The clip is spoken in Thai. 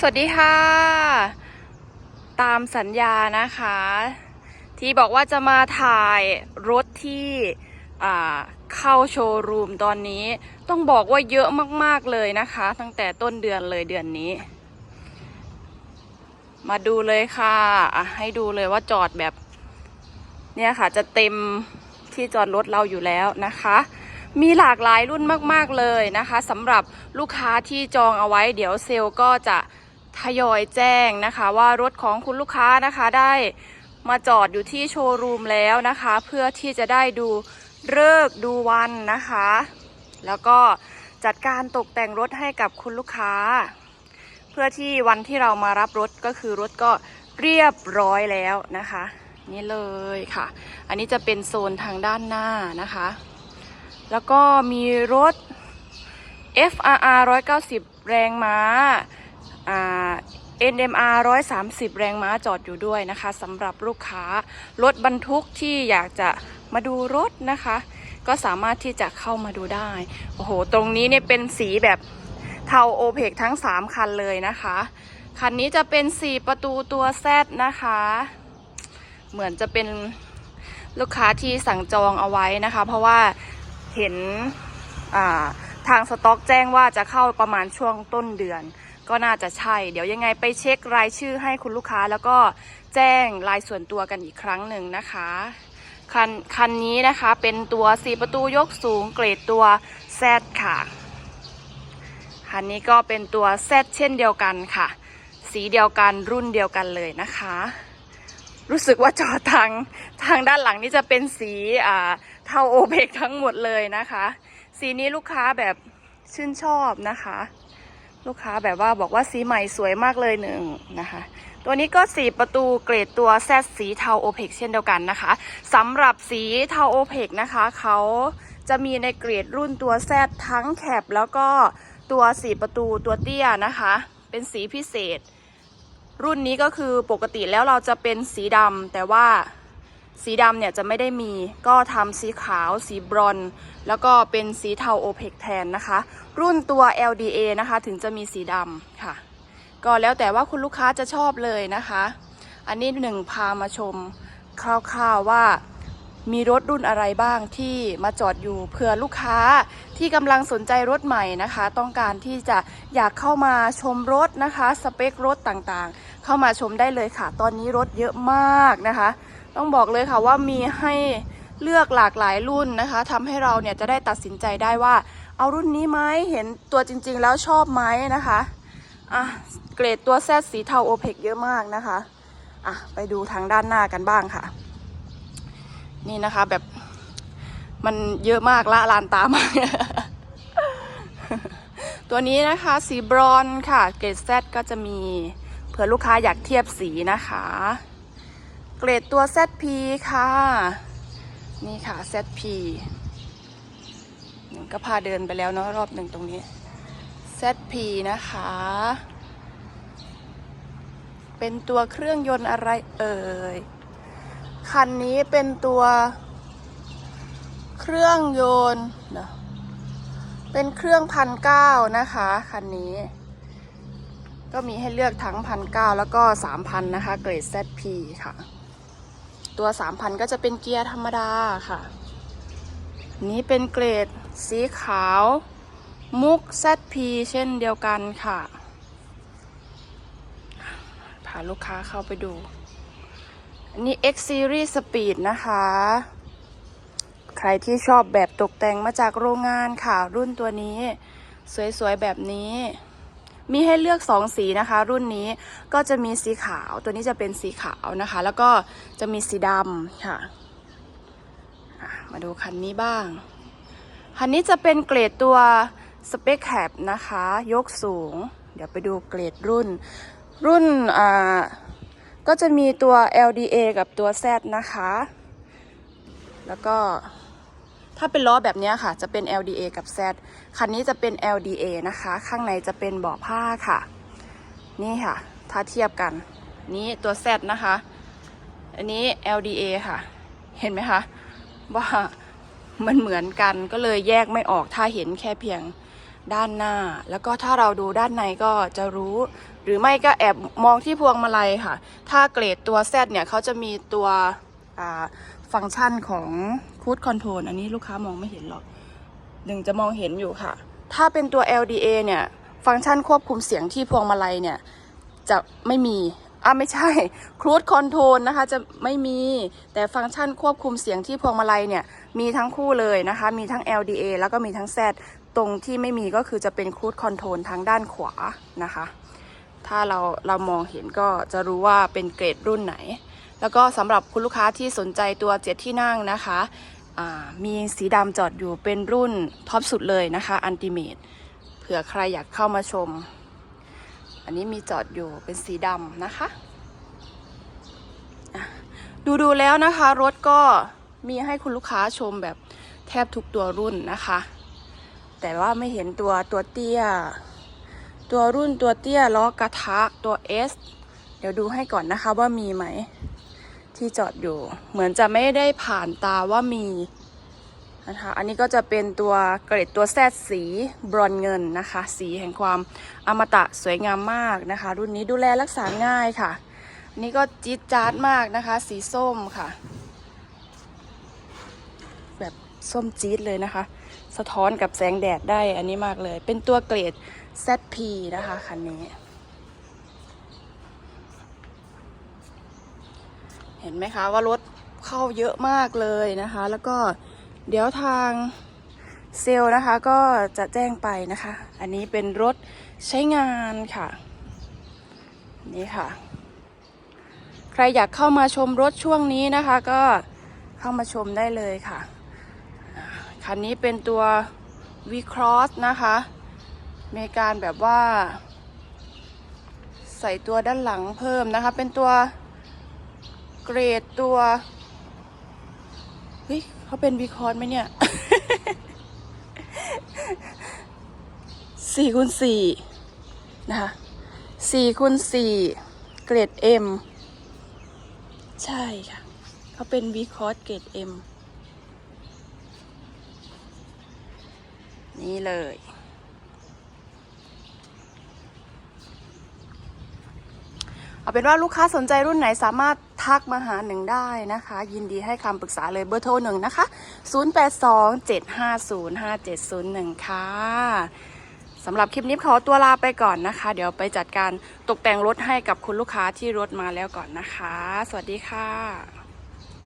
สวัสดีค่ะ ตามสัญญานะคะ ที่บอกว่าจะมาถ่ายรถที่เข้าโชว์รูมตอนนี้ ต้องบอกว่าเยอะมากๆเลยนะคะ ตั้งแต่ต้นเดือนเลยเดือนนี้ มาดูเลยค่ะะให้ดูเลยว่าจอดแบบ เนี่ยค่ะจะเต็มที่จอดรถเราอยู่แล้วนะคะมีหลากหลายรุ่นมาก ๆ เลยนะคะสำหรับลูกค้าที่จองเอาไว้ เดี๋ยวเซลก็จะ ทยอยแจ้งนะคะว่ารถของคุณลูกค้านะคะได้มาจอดอยู่ที่โชว์รูมแล้วนะคะ เพื่อที่จะได้ดูเลิกดูวันนะคะ แล้วก็จัดการตกแต่งรถให้กับคุณลูกค้า เพื่อที่วันที่เรามารับรถก็คือรถก็เรียบร้อยแล้วนะคะ นี่เลยค่ะ อันนี้จะเป็นโซนทางด้านหน้านะคะ แล้วก็มีรถ FRR 190 แรงม้าอ่า NMR 130 แรงม้าจอดอยู่ด้วยนะคะสำหรับลูกค้ารถบรรทุกที่อยากจะมาดูรถนะคะ ก็สามารถที่จะเข้ามาดูได้ โอ้โห ตรงนี้เนี่ยเป็นสีแบบเทาโอเพกทั้ง 3 คันเลยนะคะ คันนี้จะเป็น 4 ประตูตัว Z นะคะ เหมือนจะเป็นลูกค้าที่สั่งจองเอาไว้นะคะ เพราะว่าเห็นทางสต็อกแจ้งว่าจะเข้าประมาณช่วงต้นเดือน ก็น่าจะใช่ เดี๋ยวยังไงไปเช็ครายชื่อให้คุณลูกค้า แล้วก็แจ้งรายส่วนตัวกันอีกครั้งหนึ่งนะคะคันคันนี้นะคะเป็นตัว 4 ประตูยกสูงเกรดตัว Z ค่ะ คันนี้ก็เป็นตัว Z เช่นเดียวกันค่ะ สีเดียวกันรุ่นเดียวกันเลยนะคะ รู้สึกว่าจอทางทางด้านหลังนี่จะเป็นสีอ่าเทาโอเบกทั้งหมดเลยนะคะ สีนี้ลูกค้าแบบชื่นชอบนะคะ ลูกค้าแบบว่าบอกว่าสีใหม่สวยมากเลยหนึ่งนะคะ ตัวนี้ก็สีประตูเกรดตัวแซดสีเทาโอเพกเช่นเดียวกันนะคะสำหรับสีเทาโอเพกนะคะเขาจะมีในเกรดรุ่นตัวแซดทั้งแคปแล้วก็ตัวสีประตูตัวเตี้ยนะคะ เป็นสีพิเศษ รุ่นนี้ก็คือปกติแล้วเราจะเป็นสีดำแต่ว่า สีดำเนี่ยจะไม่ได้มีก็ทำสีขาวสีบรอนแล้วก็เป็นสีเทาโอเพกแทนนะคะ รุ่นตัว LDA นะคะถึงจะมีสีดำค่ะ ก็แล้วแต่ว่าคุณลูกค้าจะชอบเลยนะคะ อันนี้หนึ่งพามาชมคร่าวๆว่ามีรถรุ่นอะไรบ้างที่มาจอดอยู่เผื่อลูกค้าที่กำลังสนใจรถใหม่นะคะ ต้องการที่จะอยากเข้ามาชมรถนะคะ สเปครถต่างๆ เข้ามาชมได้เลยค่ะ ตอนนี้รถเยอะมากนะคะ ต้องบอกเลยค่ะว่ามีให้เลือกหลากหลายรุ่นนะคะทำให้เราเนี่ยจะได้ตัดสินใจได้ว่า เอารุ่นนี้ไหมเห็นตัวจริง ๆ แล้วชอบไหมนะคะอะเกรดตัวแซดสีเทาโอเพกเยอะมากนะคะอะไปดูทางด้านหน้ากันบ้างค่ะ นี่นะคะแบบมันเยอะมากละลานตามาก ตัวนี้นะคะสีบรอนค่ะ เกรดแซดก็จะมีเผื่อลูกค้าอยากเทียบสีนะคะ เกรดตัว ZP ค่ะ นี่ค่ะ ZP หนูก็พาเดินไปแล้วเนาะรอบหนึ่งตรงนี้ ZP นะคะ เป็นตัวเครื่องยนต์อะไรเอ่ย คันนี้เป็นตัวเครื่องยนต์เนอะเป็นเครื่องพันเก้านะคะ คันนี้ ก็มีให้เลือกทั้งพันเก้าแล้วก็สามพันนะคะ เกรด ZP ค่ะ ตัวสามพันก็จะเป็นเกียร์ธรรมดาค่ะ นี้เป็นเกรดสีขาว มุก ZP เช่นเดียวกันค่ะพาลูกค้าเข้าไปดู อันนี้ X Series Speed นะคะ ใครที่ชอบแบบตกแต่งมาจากโรงงานค่ะ รุ่นตัวนี้ สวยๆ แบบนี้ มีให้เลือก 2 สีนะคะ รุ่นนี้ก็จะมีสีขาวตัวนี้จะเป็นสีขาวนะคะ แล้วก็จะมีสีดำค่ะมาดูคันนี้บ้าง คันนี้จะเป็นเกรดตัวสเปคแคปนะคะ ยกสูง เดี๋ยวไปดูเกรดรุ่น รุ่นอ่าก็จะมีตัว LDA กับตัว Z นะคะ แล้วก็ ถ้าเป็นล้อแบบนี้ค่ะ จะเป็น LDA กับ Z คันนี้จะเป็น LDA นะคะ ข้างในจะเป็นเบาะผ้าค่ะ นี่ค่ะ ถ้าเทียบกัน นี้ตัว Z นะคะ อันนี้ LDA ค่ะ เห็นไหมคะ ว่ามันเหมือนกันก็เลยแยกไม่ออกถ้าเห็นแค่เพียงด้านหน้า แล้วก็ถ้าเราดูด้านในก็จะรู้ หรือไม่ก็แอบมองที่พวงมาลัยค่ะ ถ้าเกรดตัว Z เนี่ยเขาจะมีตัวฟังก์ชันของ คูดคอนโทรลอันนี้ลูกค้ามองไม่เห็นหรอกดึงจะมองเห็นอยู่ค่ะ ถ้าเป็นตัว LDA เนี่ย ฟังก์ชันควบคุมเสียงที่พวงมาลัยเนี่ย จะไม่มีอะไม่ใช่ครูดคอนโทรลนะคะ จะไม่มีแต่ฟังก์ชันควบคุมเสียงที่พวงมาลัยเนี่ย มีทั้งคู่เลยนะคะ มีทั้ง LDA แล้วก็มีทั้ง Z ตรงที่ไม่มีก็คือจะเป็นครูดคอนโทรลทางด้านขวานะคะ ถ้าเราเรามองเห็นก็จะรู้ว่าเป็นเกรดรุ่นไหน แล้วก็สำหรับคุณลูกค้าที่สนใจตัวเจ็ดที่นั่งนะคะ มีสีดำจอดอยู่เป็นรุ่นท็อปสุดเลยนะคะอันติเมตเผื่อใครอยากเข้ามาชม อันนี้มีจอดอยู่เป็นสีดำนะคะ ดูดูแล้วนะคะรถก็มีให้คุณลูกค้าชมแบบแทบทุกตัวรุ่นนะคะ แต่ว่าไม่เห็นตัวตัวเตี้ย ตัวรุ่นตัวเตี้ยล้อกระทะตัว S เดี๋ยวดูให้ก่อนนะคะว่ามีไหม ที่จอดอยู่ เหมือนจะไม่ได้ผ่านตาว่ามีนะคะอันนี้ก็จะเป็นตัวเกรดตัวแซดสีบรอนเงินนะคะ สีแห่งความอมตะสวยงามมากนะคะ รุ่นนี้ดูแลรักษาง่ายค่ะนนี้ก็จี๊ดจ๊าดมากนะคะ สีส้มค่ะ แบบส้มจี๊ดเลยนะคะ สะท้อนกับแสงแดดได้อันนี้มากเลย เป็นตัวเกรด ZP นะคะคันนี้ ห็นไหมคะว่ารถเข้าเยอะมากเลยนะคะ แล้วก็เดี๋ยวทางเซลล์นะคะก็จะแจ้งไปนะคะ อันนี้เป็นรถใช้งานค่ะ นี่ค่ะ ใครอยากเข้ามาชมรถช่วงนี้นะคะ ก็เข้ามาชมได้เลยค่ะ คันนี้เป็นตัว V Cross นะคะมีการแบบว่า ใส่ตัวด้านหลังเพิ่มนะคะ เป็นตัว เกรดตัวเฮ้ยเขาเป็นวีคอร์ไหมเนี่ยสี่คูณสี่นะคะสี่คูณสี่เกรด M ใช่ค่ะ เขาเป็นวีคอร์เกรด M นี่เลย เอาเป็นว่าลูกค้าสนใจรุ่นไหนสามารถ ทักมาหาหนึ่งได้นะคะ ยินดีให้คำปรึกษาเลยเบอร์โทรหนึ่งนะคะ 0827505701 ค่ะสำหรับคลิปนี้ขอตัวลาไปก่อนนะคะ เดี๋ยวไปจัดการตกแต่งรถให้กับคุณลูกค้าที่รถมาแล้วก่อนนะคะ สวัสดีค่ะ